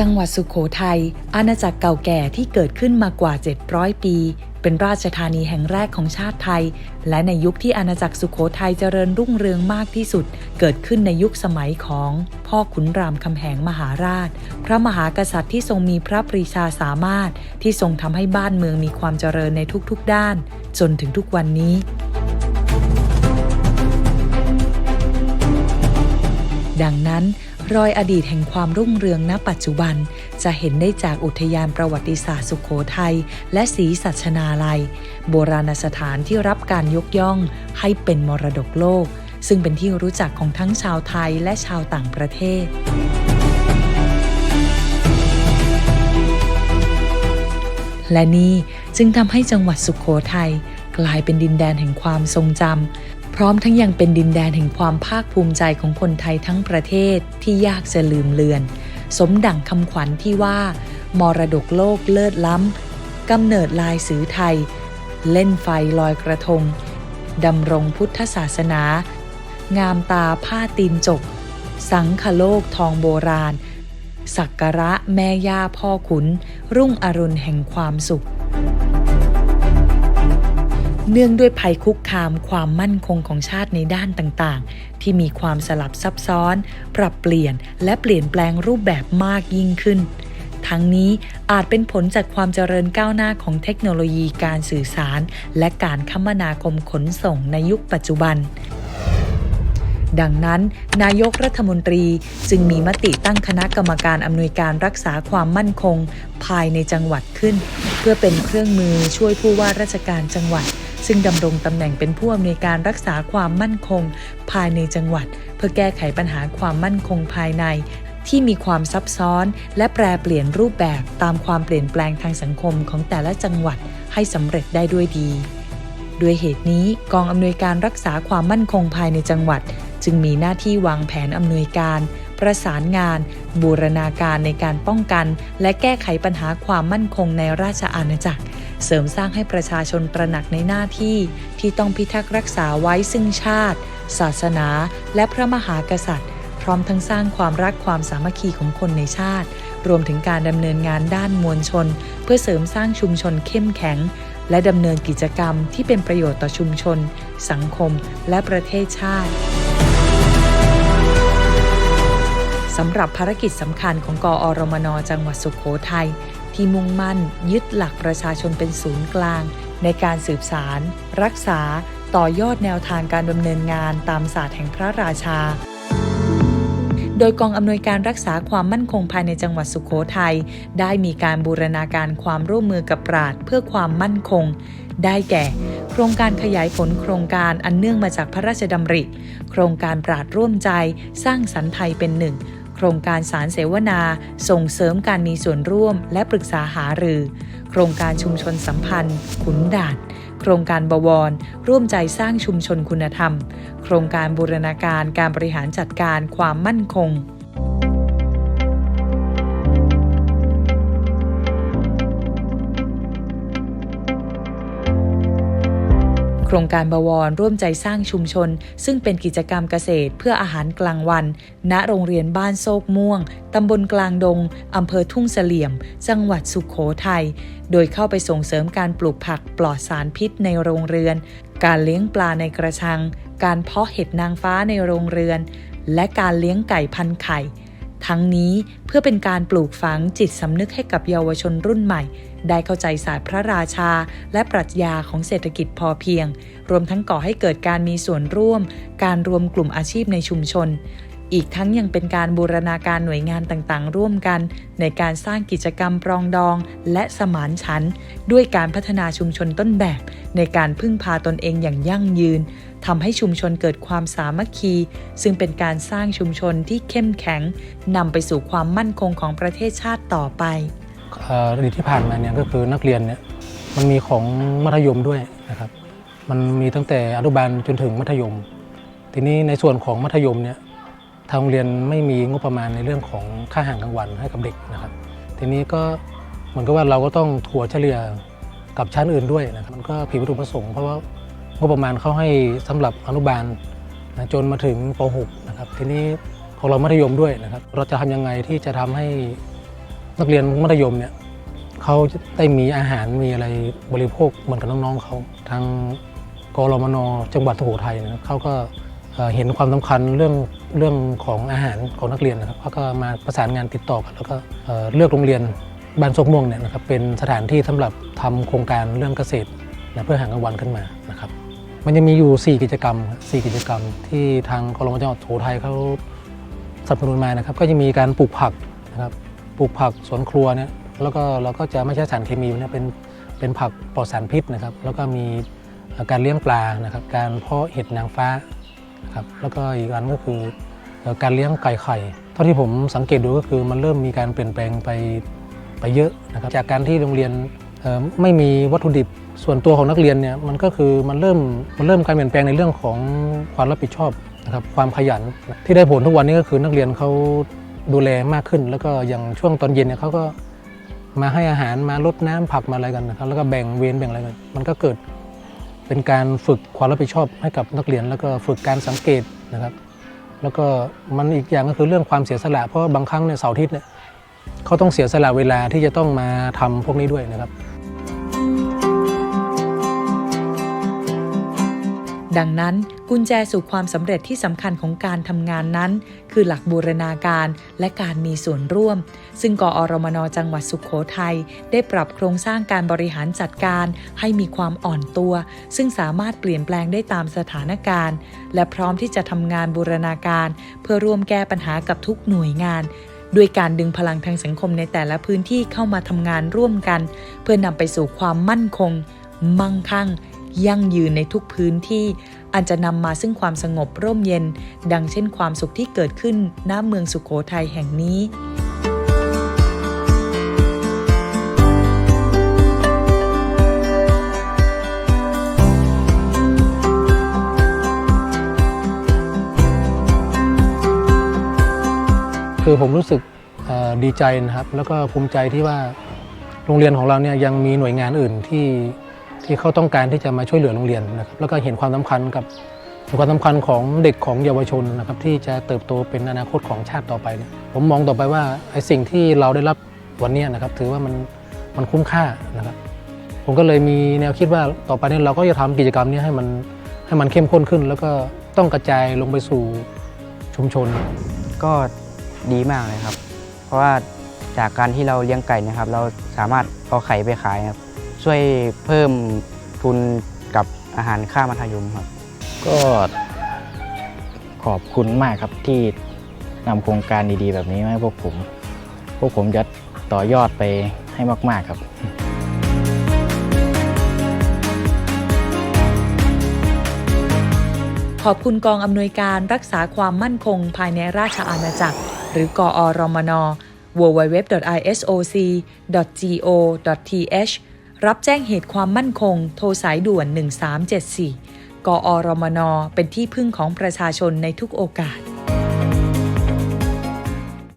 จังหวัดสุขโขทัยอาณาจักรเก่าแก่ที่เกิดขึ้นมากว่า 700 ปี เป็นราชธานีแห่งแรกของชาติไทย และในยุคที่อาณาจักรสุขโขทัยเจริญรุ่งเรืองมากที่สุด เกิดขึ้นในยุคสมัยของ พ่อขุนรามคำแหงมหาราช พระมหากษัตริย์ที่ทรงมีพระปรีชาสามารถ ที่ทรงทำให้บ้านเมืองมีความเจริญในทุกๆ ด้าน จนถึงทุกวันนี้ดังนั้น รอยอดีตแห่งความรุ่งเรืองณปัจจุบัน จะเห็นได้จากอุทยานประวัติศาสตร์สุขโขทัยและศรีสัชนาลัย โบราณสถานที่รับการยกย่องให้เป็นมรดกโลก ซึ่งเป็นที่รู้จักของทั้งชาวไทยและชาวต่างประเทศและนี่จึงทำให้จังหวัดสุขโขทัยกลายเป็นดินแดนแห่งความทรงจำ พร้อมทั้งยังเป็นดินแดนแห่งความภาคภูมิใจของคนไทยทั้งประเทศที่ยากจะลืมเลือน สมดั่งคำขวัญที่ว่า มรดกโลกเลิศล้ำกำเนิดลายสือไทย เล่นไฟลอยกระทงดำรงพุทธศาสนา งามตาผ้าตีนจก สังคโลกทองโบราณ สักการะแม่ย่าพ่อขุน รุ่งอรุณแห่งความสุข เนื่องด้วยภัยคุกคามความมั่นคงของชาติในด้านต่างๆ ที่มีความสลับซับซ้อน ปรับเปลี่ยนและเปลี่ยนแปลงรูปแบบมากยิ่งขึ้น ทั้งนี้อาจเป็นผลจากความเจริญก้าวหน้าของเทคโนโลยีการสื่อสาร และการคมนาคมขนส่งในยุคปัจจุบันดังนั้น นายกรัฐมนตรีจึงมีมติตั้งคณะกรรมการอำนวยการรักษาความมั่นคง ภายในจังหวัดขึ้น เพื่อเป็นเครื่องมือช่วยผู้ว่าราชการจังหวัด ซึ่งดำรงตำแหน่งเป็นผู้อำนวยการรักษาความมั่นคง ภายในจังหวัด เพื่อแก้ไขปัญหาความมั่นคงภายใน ที่มีความซับซ้อน และแปรเปลี่ยนรูปแบบตามความเปลี่ยนแปลงทางสังคมของแต่ละจังหวัดให้สำเร็จได้ด้วยดี ด้วยเหตุนี้กองอำนวยการรักษาความมั่นคงภายในจังหวัด จึงมีหน้าที่วางแผนอำนวยการประสานงาน บูรณาการในการป้องกัน และแก้ไขปัญหาความมั่นคงในราชอาณาจักร เสริมสร้างให้ประชาชนตระหนักในหน้าที่ที่ต้องพิทักษ์รักษาไว้ซึ่งชาติ ศาสนา และพระมหากษัตริย์ พร้อมทั้งสร้างความรักความสามัคคีของคนในชาติ รวมถึงการดำเนินงานด้านมวลชน เพื่อเสริมสร้างชุมชนเข้มแข็ง และดำเนินกิจกรรมที่เป็นประโยชน์ต่อชุมชน สังคม และประเทศชาติสำหรับภารกิจสำคัญของกอรมนจังหวัดสุขโขทัย ที่มุ่งมั่น ยึดหลักประชาชนเป็นศูนย์กลาง ในการสืบสาร รักษา ต่อยอดแนวทางการดำเนินงานตามศาสตร์แห่งพระราชา โดยกองอำนวยการรักษาความมั่นคงภายในจังหวัดสุขโขทัยได้มีการบูรณาการความร่วมมือกับปราดเพื่อความมั่นคง ได้แก่ โครงการขยายผลโครงการอันเนื่องมาจากพระราชดำริ โครงการปราดร่วมใจ สร้างสรรค์ไทยเป็นหนึ่ง ครงการสารเสวนา ส่งเสริมการมีส่วนร่วม และปรึกษาหารือ โครงการชุมชนสัมพันธ์ ขุนด่านโครงการบวร ร่วมใจสร้างชุมชนคุณธรรม โครงการบูรณาการการบริหารจัดการความมั่นคง ครงการบวรร่วมใจสร้างชุมชน ซึ่งเป็นกิจกรรมเกษตรเพื่ออาหารกลางวัน ณโรงเรียนบ้านโซกม่วง ตำบลกลางดง อำเภอทุ่งเสลี่ยม จังหวัดสุขโขทัย โดยเข้าไปส่งเสริมการปลูกผักปลอดสารพิษในโรงเรือน การเลี้ยงปลาในกระชัง การเพาะเห็ดนางฟ้าในโรงเรือน และการเลี้ยงไก่พันไข่ ทั้งนี้เพื่อเป็นการปลูกฝังจิตสำนึกให้กับเยาวชนรุ่นใหม่ ได้เข้าใจศาสตร์พระราชา และปรัชญาของเศรษฐกิจพอเพียง รวมทั้งก่อให้เกิดการมีส่วนร่วม การรวมกลุ่มอาชีพในชุมชน อีกทั้งยังเป็นการบูรณาการหน่วยงานต่างๆ ร่วมกัน ในการสร้างกิจกรรมปรองดอง และสมานฉันด้วยการพัฒนาชุมชนต้นแบบ ในการพึ่งพาตนเองอย่างยั่งยืน ทำให้ชุมชนเกิดความสามัคคี ซึ่งเป็นการสร้างชุมชนที่เข้มแข็งนำไปสู่ความมั่นคงของประเทศชาติต่อไปเอ่ออดีตที่ผ่านมาเนี่ยก็คือนักเรียนเนี่ยมันมีของมัธยมด้วยนะครับ มันมีตั้งแต่อนุบาลจนถึงมัธยม ทีนี้ในส่วนของมัธยมเนี่ยทางโรงเรียนไม่มีงบประมาณในเรื่องของค่าอาหารกลางวันให้กับเด็กนะครับ ทีนี้ก็เหมือนกับว่าเราก็ต้องถัวเฉลี่ยกับชั้นอื่นด้วยนะครับมันก็ผิดวัตถุประสงค์เพราะว่า งบประมาณเขาให้สำหรับอนุบาลนะจนมาถึงป .6 นะครับทีนี้ของเรามัธยมด้วยนะครับ เราจะทำยังไงที่จะทำให้นักเรียนมัธยมเนี่ยเขาได้มีอาหารมีอะไรบริโภคเหมือนกับน้องๆเขาทางกรมนจังหวัดสุโขทัยนะครับเขาก็เห็นความสำคัญเรื่องเรื่องของอาหารของนักเรียนนะครับเขาก็มาประสานงานติดต่อกันแล้วก็เลือกโรงเรียนบ้านซกม่วงเนี่ยนะครับเป็นสถานที่สำหรับทำโครงการเรื่องเกษตรเพื่อหากลางวันขึ้นมานะครับ มันจะมีอยู่ 4 กิจกรรมครับ4กิจกรรม ที่ทางกรมจังหวัดสุโขทัยเขาสนับสนุนมานะครับ ก็จะมีการปลูกผักนะครับปลูกผักสวนครัวเนี่ยแล้วก็เราก็จะไม่ใช้สารเคมีนะเป็นเป็นผักปลอดสารพิษนะครับ แล้วก็มีการเลี้ยงปลานะครับ การเพาะเห็ดนางฟ้านะครับแล้วก็อีกอันก็คือการเลี้ยงไก่ไข่ เท่าที่ผมสังเกตดูก็คือมันเริ่มมีการเปลี่ยนแปลงไปไปเยอะนะครับ จากการที่โรงเรียน ไม่มีวัตถุดิบส่วนตัวของนักเรียนเนี่ยมันก็คือมันเริ่มมันเริ่มการเปลี่ยนแปลงในเรื่องของความรับผิดชอบนะครับความขยันที่ได้ผลทุกวันนี้ก็คือนักเรียนเขาดูแลมากขึ้น แล้วก็อย่างช่วงตอนเย็นเนี่ยเขาก็มาให้อาหารมาลดน้ำผักมาอะไรกันนะครับแล้วก็แบ่งเวรแบ่งอะไรกันมันก็เกิดเป็นการฝึกความรับผิดชอบให้กับนักเรียน แล้วก็ฝึกการสังเกตนะครับแล้วก็มันอีกอย่างก็คือเรื่องความเสียสละเพราะบางครั้งเนี่ยเสาร์อาทิตย์เนี่ยเขาต้องเสียสละเวลาที่จะต้องมาทำพวกนี้ด้วยนะครับ ดังนั้นกุญแจสู่ความสำเร็จที่สำคัญของการทำงานนั้น คือหลักบูรณาการและการมีส่วนร่วม ซึ่งกอรมนจังหวัดสุขโขทัยได้ปรับโครงสร้างการบริหารจัดการให้มีความอ่อนตัว ซึ่งสามารถเปลี่ยนแปลงได้ตามสถานการณ์ และพร้อมที่จะทำงานบูรณาการ เพื่อร่วมแก้ปัญหากับทุกหน่วยงานด้วยการดึงพลังทางสังคมในแต่ละพื้นที่เข้ามาทำงานร่วมกัน เพื่อนำไปสู่ความมั่นคง มั่งคั่ง ยั่งยืนในทุกพื้นที่อันจะนำมาซึ่งความสงบร่มเย็น ดังเช่นความสุขที่เกิดขึ้นณเมืองสุขโขทัยแห่งนี้คือผมรู้สึกดีใจนะครับ แล้วก็ภูมิใจที่ว่าโรงเรียนของเราเนี่ยยังมีหน่วยงานอื่นที่ ที่เขาต้องการที่จะมาช่วยเหลือโรงเรียนนะครับแล้วก็เห็นความสำคัญกับความสำคัญของเด็กของเยาวชนนะครับที่จะเติบโตเป็นอนาคตของชาติต่อไปเนี่ยผมมองต่อไปว่าไอ้สิ่งที่เราได้รับวันนี้นะครับถือว่ามันมันคุ้มค่านะครับ ผมก็เลยมีแนวคิดว่าต่อไปนี่ยเราก็จะทำกิจกรรมนี้ให้มันให้มันเข้มข้นขึ้น แล้วก็ต้องกระจายลงไปสู่ชุมชน ก็ดีมากเลยครับ เพราะว่าจากการที่เราเลี้ยงไก่นะครับ เราสามารถเอาไข่ไปขายครับ ช่วยเพิ่มทุนกับอาหารค่ามัธยมครับ ก็ขอบคุณมากครับที่นำโครงการดีๆ แบบนี้มาให้พวกผม พวกผมจะต่อยอดไปให้มาก ๆ ครับขอบคุณกองอำนวยการรักษาความมั่นคงภายในราชอาณาจักร หรือกอรมน www.isoc.go.th รับแจ้งเหตุความมั่นคง โทรสายด่วน 1374 กอรมน เป็นที่พึ่งของประชาชนในทุกโอกาส